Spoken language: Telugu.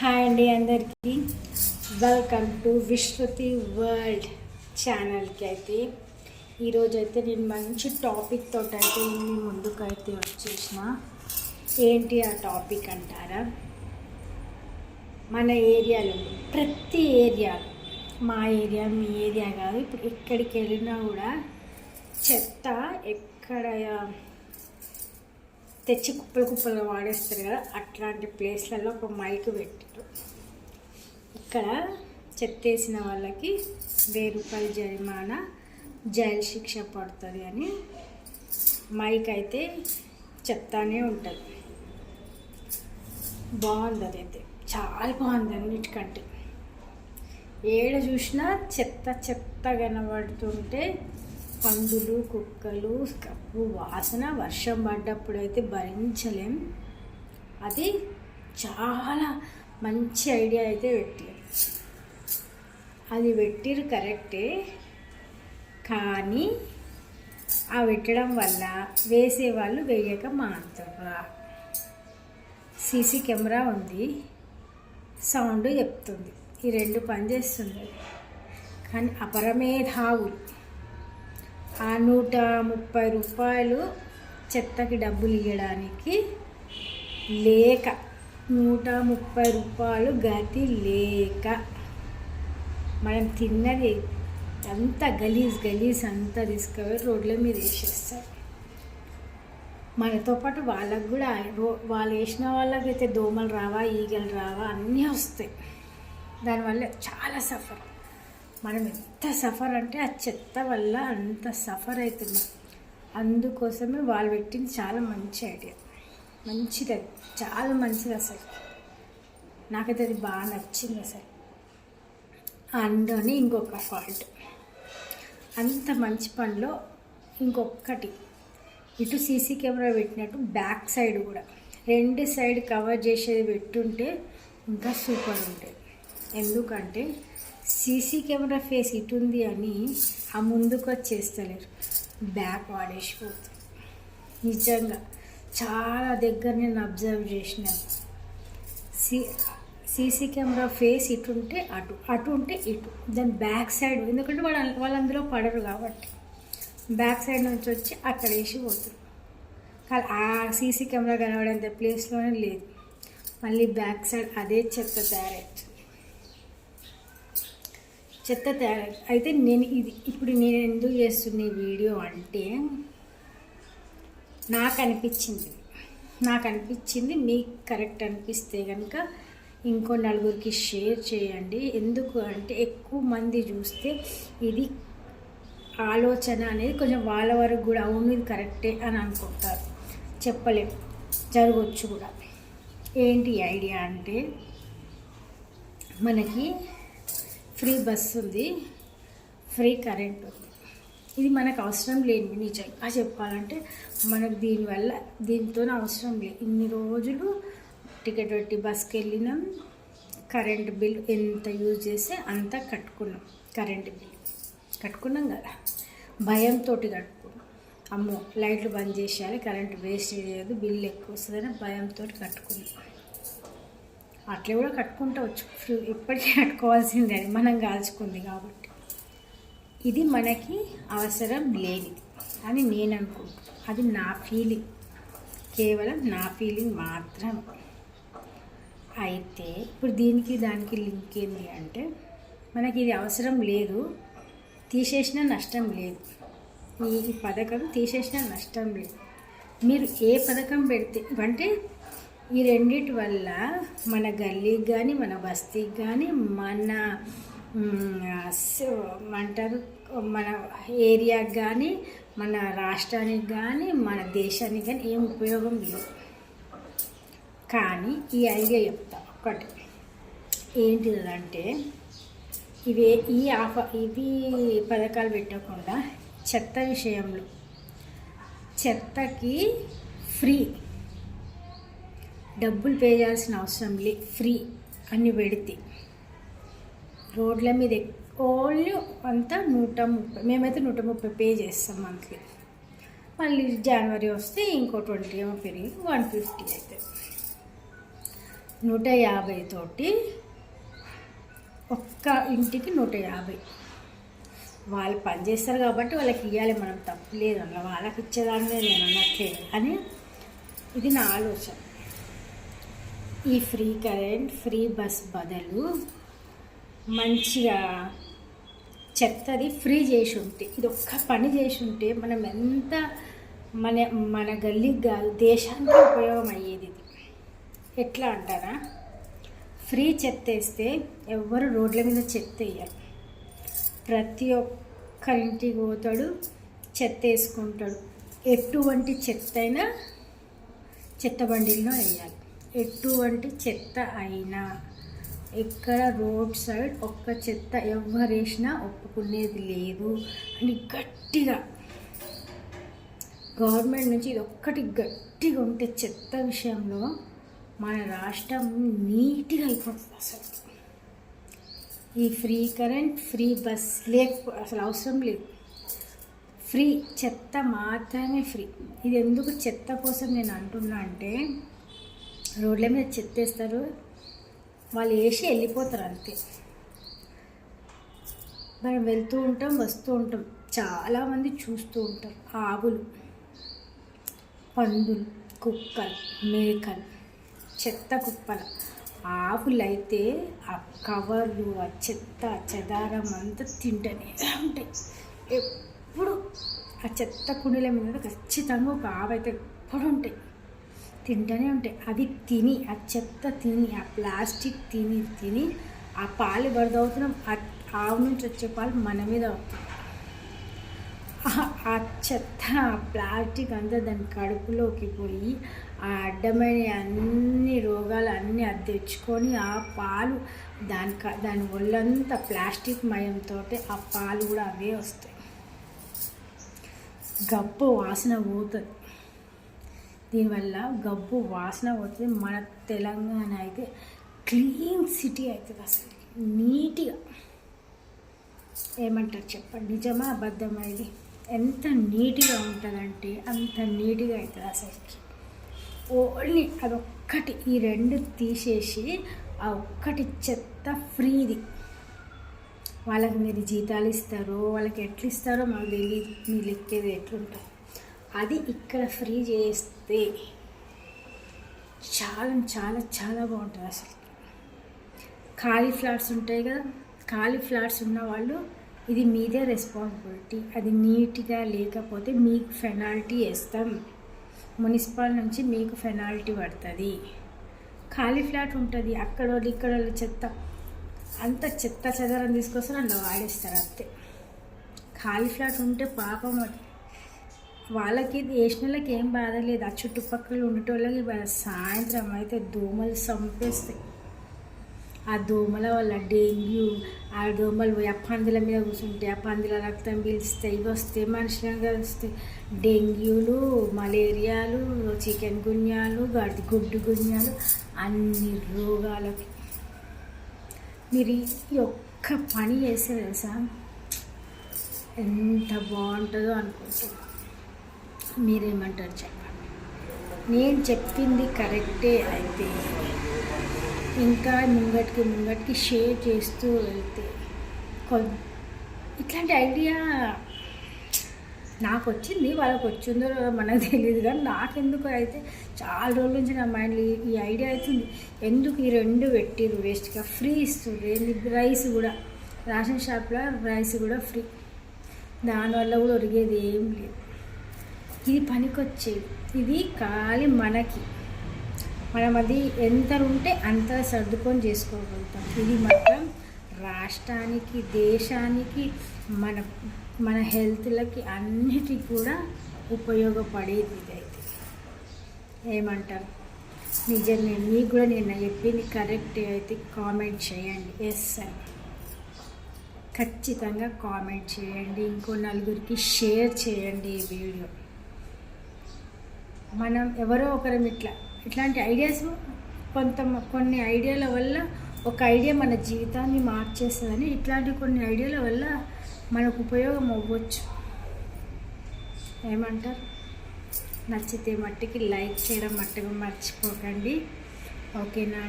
హాయ్ అండి అందరికీ. వెల్కమ్ టు విశ్వతి వరల్డ్ ఛానల్కి అయితే. ఈరోజు అయితే నేను మంచి టాపిక్ తోటి అయితే మీ ముందుకు అయితే వచ్చేసిన. ఏంటి ఆ టాపిక్ అంటారా? మన ఏరియాలో ప్రతి ఏరియా మా ఏరియా మీ ఏరియా కాదు ఇప్పుడు ఎక్కడికి వెళ్ళినా కూడా చెత్త ఎక్కడ తెచ్చి కుప్పలు కుప్పలుగా వాడేస్తారు కదా అట్లాంటి ప్లేస్లలో ఒక మైక్ పెట్టారు. ఇక్కడ చెత్తేసిన వాళ్ళకి వెయ్యి రూపాయల జరిమానా జైలు శిక్ష పడుతుంది అని మైక్ అయితే చెప్తానే ఉంటుంది. బాగుంది అదైతే చాలా బాగుంది అన్నిటికంటే. ఏడ చూసినా చెత్త చెత్త కనబడుతుంటే పందులు కుక్కలు కప్పు వాసన వర్షం పడ్డప్పుడు అయితే భరించలేం. అది చాలా మంచి ఐడియా అయితే పెట్టారు. అది పెట్టిరు కరెక్టే. కానీ ఆ పెట్టడం వల్ల వేసేవాళ్ళు వేయక మాత్రరా సీసీ కెమెరా ఉంది. సౌండ్ చెప్తుంది. ఈ రెండు పనిచేస్తుంది కానీ అపరమేధావులు. ఆ నూట ముప్పై రూపాయలు చెత్తకి డబ్బులు ఇవ్వడానికి లేక నూట ముప్పై రూపాయలు గతి లేక మనం తిన్నది అంత గలీజ్ గలీజ్ అంతా తీసుకుపోయి రోడ్ల మీద వేసేస్తారు మనతో పాటు వాళ్ళకు కూడా రో వాళ్ళు వేసిన వాళ్ళకైతే దోమలు రావా ఈగలు రావా అన్నీ వస్తాయి. దానివల్ల చాలా సఫర్. మనం ఎంత సఫర్ అంటే ఆ చెత్త వల్ల అంత సఫర్ అవుతున్నాం అందుకోసమే వాళ్ళు పెట్టింది చాలా మంచి ఐడియా. మంచిది అది. చాలా మంచిది అసలు. నాకైతే అది బాగా నచ్చింది అసలు. అండ్ అని ఇంకొక ఫాల్ట్ అంత మంచి పనిలో ఇంకొకటి ఇటు సీసీ కెమెరా పెట్టినట్టు బ్యాక్ సైడ్ కూడా. రెండు సైడ్ కవర్ చేసేది పెట్టుంటే ఇంకా సూపర్ ఉంటుంది. ఎందుకంటే సీసీ కెమెరా ఫేస్ ఇటుంది అని ఆ ముందుకు వచ్చేస్తలేరు. బ్యాక్ వాడేసిపోతుంది. నిజంగా చాలా దగ్గర నేను అబ్జర్వ్ చేసినాను సీ సీసీ కెమెరా ఫేస్ ఇటుంటే అటు అటు ఉంటే ఇటు. దాని బ్యాక్ సైడ్ ఎందుకంటే వాళ్ళు వాళ్ళందరూ పడరు కాబట్టి. బ్యాక్ సైడ్ నుంచి వచ్చి అక్కడ వేసి పోతారు కానీ ఆ సీసీ కెమెరా కనబడేంత ప్లేస్లోనే లేదు. మళ్ళీ బ్యాక్ సైడ్ అదే చెత్త తయారవుతుంది చెత్త తయారు. అయితే నేను ఇది ఇప్పుడు నేను ఎందుకు చేస్తున్న ఈ వీడియో అంటే నాకు అనిపించింది. నాకు అనిపించింది మీకు కరెక్ట్ అనిపిస్తే కనుక ఇంకో నలుగురికి షేర్ చేయండి. ఎందుకు అంటే ఎక్కువ మంది చూస్తే ఇది ఆలోచన అనేది కొంచెం వాళ్ళ వరకు కూడా అవును ఇది కరెక్టే అని అనుకుంటారు. చెప్పలేము జరగవచ్చు కూడా. ఏంటి ఐడియా అంటే మనకి ఫ్రీ బస్ ఉంది. ఫ్రీ కరెంట్ ఉంది. ఇది మనకు అవసరం లేని నిజంగా చెప్పాలంటే మనకు దీనివల్ల దీంతో అవసరం లేదు ఇన్ని రోజులు టికెట్ పెట్టి బస్కి వెళ్ళినాం. కరెంట్ బిల్ ఎంత యూజ్ చేస్తే అంత కట్టుకున్నాం. Current bill. కట్టుకున్నాం కదా. భయంతో కట్టుకున్నాం. అమ్మో లైట్లు బంద్ చేసేయాలి. కరెంట్ వేస్ట్ చేయదు. బిల్ ఎక్కువ వస్తుందని భయంతో కట్టుకున్నాం. అట్లా కూడా కట్టుకుంటూ వచ్చు. ఇప్పటికీ కట్టుకోవాల్సిందే. అని మనం కాల్చుకుంది కాబట్టి. ఇది మనకి అవసరం లేని అని నేను అనుకుంటాను అది నా ఫీలింగ్ కేవలం నా ఫీలింగ్ మాత్రం. అయితే ఇప్పుడు దీనికి దానికి లింక్ ఏంటి అంటే మనకి ఇది అవసరం లేదు. తీసేసిన నష్టం లేదు. ఈ పథకం తీసేసిన నష్టం లేదు. మీరు ఏ పథకం పెడితే అంటే ఈ రెండిటి వల్ల మన గల్లీకి కానీ మన బస్తీకి కానీ మన అంటారు మన ఏరియాకి కానీ మన రాష్ట్రానికి కానీ మన దేశానికి కానీ ఏం ఉపయోగం లేదు. కానీ ఈ ఐడియా చెప్తా ఒకటి ఏంటిదంటే ఇవి ఈ ఆఫ ఇవి పథకాలు పెట్టకుండా చెత్త విషయంలో చెత్తకి ఫ్రీ డబ్బులు పే చేయాల్సిన అవసరం లే ఫ్రీ అని పెడితే. రోడ్ల మీద ఓన్లీ అంతా నూట ముప్పై మేమైతే నూట ముప్పై పే చేస్తాం మంత్లీ. మళ్ళీ జనవరి వస్తే ఇంకో ట్వంటీ ఏమో పెరిగి వన్ ఫిఫ్టీ అవుతుంది నూట యాభై తోటి ఒక్క ఇంటికి నూట యాభై. వాళ్ళు పనిచేస్తారు కాబట్టి వాళ్ళకి ఇవ్వాలి మనం తప్పలేదు అలా వాళ్ళకి ఇచ్చేదాన్ని నేను అన్నట్లేదు అని ఇది నా ఆలోచన. ఈ ఫ్రీ కరెంట్ ఫ్రీ బస్ బదులు మంచిగా చెత్తది ఫ్రీ చేసి ఉంటే ఇది ఒక్క పని చేసి ఉంటే మనం ఎంత మన మన గల్లీకి కాదు దేశానికి ఉపయోగం అయ్యేది ఇది. ఎట్లా అంటారా? ఫ్రీ చెత్త వేస్తే ఎవ్వరు రోడ్ల మీద చెత్త వేయాలి ప్రతి ఒక్కరింటికి పోతాడు చెత్త వేసుకుంటాడు. ఎటువంటి చెత్త అయినా చెత్త బండిల్లో వేయాలి. ఎటువంటి చెత్త అయినా. ఎక్కడ రోడ్ సైడ్ ఒక్క చెత్త ఎవరేసినా ఒప్పుకునేది లేదు. అని గట్టిగా. గవర్నమెంట్ నుంచి ఇది ఒక్కటి గట్టిగా ఉంటే చెత్త విషయంలో మన రాష్ట్రం నీట్గా అయిపోతుంది అసలు. ఈ ఫ్రీ కరెంట్ ఫ్రీ బస్ లేకపో అసలు అవసరం లేదు. ఫ్రీ చెత్త మాత్రమే ఫ్రీ. ఇది ఎందుకు చెత్త కోసం నేను అంటున్నా అంటే రోడ్ల మీద చెత్తేస్తారు. వాళ్ళు వేసి వెళ్ళిపోతారు అంతే. మనం వెళ్తూ ఉంటాం వస్తూ ఉంటాం. చాలామంది చూస్తూ ఉంటాం ఆవులు పందులు కుక్కలు మేకలు చెత్త కుప్పలు. ఆవులు అయితే ఆ కవర్లు ఆ చెత్త చెదారం అంతా తింటూనే ఉంటాయి. ఎప్పుడు ఆ చెత్త కుండీల మీద ఖచ్చితంగా ఒక ఆవు అయితే ఎప్పుడు ఉంటాయి. తింటూనే ఉంటాయి. అవి తిని ఆ చెత్త తిని ఆ ప్లాస్టిక్ తిని తిని ఆ పాలు వరదవుతున్నాం ఆ ఆవు నుంచి వచ్చే పాలు మన మీద అవుతుంది ఆ చెత్త ఆ ప్లాస్టిక్ అంతా దాని కడుపులోకి పోయి ఆ అడ్డమైన అన్ని రోగాలు అన్నీ అది తెచ్చుకొని ఆ పాలు దాని దాని ఒళ్ళంతా ప్లాస్టిక్ మయంతో ఆ పాలు కూడా అవే వస్తాయి. గబ్బు వాసన పోతుంది. దీనివల్ల గబ్బు వాసన పోతుంది మన తెలంగాణ అయితే క్లీన్ సిటీ అవుతుంది అసలు. నీట్గా. ఏమంటారు చెప్పండి? నిజమా అబద్ధమా ఇది? ఎంత నీట్గా ఉంటుందంటే అంత నీట్గా అవుతుంది అసలుకి. ఓన్లీ అదొక్కటి ఈ రెండు తీసేసి ఆ ఒక్కటి చెత్త ఫ్రీది. వాళ్ళకి మీరు జీతాలు ఇస్తారో వాళ్ళకి ఎట్లా ఇస్తారో మాకు తెలియదు మీ లెక్కేది ఎట్లుంటుంది? అది ఇక్కడ ఫ్రీ చేస్తే చాలా చాలా చాలా బాగుంటుంది అసలు. ఖాళీ ఫ్లాట్స్ ఉంటాయి కదా ఖాళీ ఫ్లాట్స్ ఉన్న వాళ్ళు ఇది మీదే రెస్పాన్సిబిలిటీ అది నీట్గా లేకపోతే మీకు పెనాల్టీ వేస్తాం. మున్సిపల్ నుంచి మీకు పెనాల్టీ పడుతుంది. ఖాళీ ఫ్లాట్ ఉంటుంది. అక్కడ వాళ్ళు ఇక్కడ వాళ్ళు చెత్త అంత చెత్త చెదరం తీసుకొస్తారు అందులో వాడేస్తారు అంతే. ఖాళీ ఫ్లాట్ ఉంటే పాపం అది. వాళ్ళకి వేసిన ఏం బాధ లేదు. ఆ చుట్టుపక్కల ఉండేటోళ్ళకి సాయంత్రం అయితే దోమలు చంపేస్తాయి ఆ దోమల వల్ల డెంగ్యూ ఆ దోమలు పోయి ఆ పందుల మీద కూర్చుంటే ఆ పందుల రక్తం పీల్స్తాయి ఇవి వస్తాయి మనుషులంగా వస్తాయి డెంగ్యూలు మలేరియాలు చికెన్ గున్యాలు గడ్డి గుడ్డు గున్యాలు అన్ని రోగాలకి. మీరు ఈ ఒక్క పని చేస్తే తెలుసా? ఎంత బాగుంటుందో అనుకుంటున్నాను మీరేమంటారు చెప్పండి? నేను చెప్పింది కరెక్టే అయితే ఇంకా ముంగటికి ముంగటికి షేర్ చేస్తూ వెళ్తే ఇట్లాంటి ఐడియా నాకు వచ్చింది వాళ్ళకి వచ్చిందో మనకు తెలియదు కానీ నాకెందుకు అయితే చాలా రోజుల నుంచి నా మైండ్లో ఈ ఐడియా అవుతుంది ఎందుకు ఈ రెండు పెట్టిరు వేస్ట్గా ఫ్రీ ఇస్తుంది రైస్ కూడా. రేషన్ షాప్లో రైస్ కూడా ఫ్రీ దానివల్ల కూడా ఒరిగేది ఏం లేదు. ఇది పనికొచ్చేది ఇది ఖాళీ మనకి. మనం అది ఎంత ఉంటే అంత సర్దుకొని చేసుకోగలుగుతాం. ఇది మాత్రం రాష్ట్రానికి దేశానికి మన మన హెల్త్లకి అన్నిటికీ కూడా ఉపయోగపడేది ఇదైతే. ఏమంటారు? నిజం నేను మీకు కూడా నేను చెప్పింది కరెక్ట్ అయితే కామెంట్ చేయండి. Yes sir. ఖచ్చితంగా కామెంట్ చేయండి. ఇంకో నలుగురికి షేర్ చేయండి ఈ వీడియో. మనం ఎవరో ఒకరం ఇట్లా ఇట్లాంటి ఐడియాస్ కొంత కొన్ని ఐడియాల వల్ల ఒక ఐడియా మన జీవితాన్ని మార్చేస్తుందని ఇట్లాంటి కొన్ని ఐడియాల వల్ల మనకు ఉపయోగం అవ్వచ్చు. ఏమంటారు? నచ్చితే మట్టికి లైక్ చేయడం మట్టుగా మర్చిపోకండి. ఓకేనా?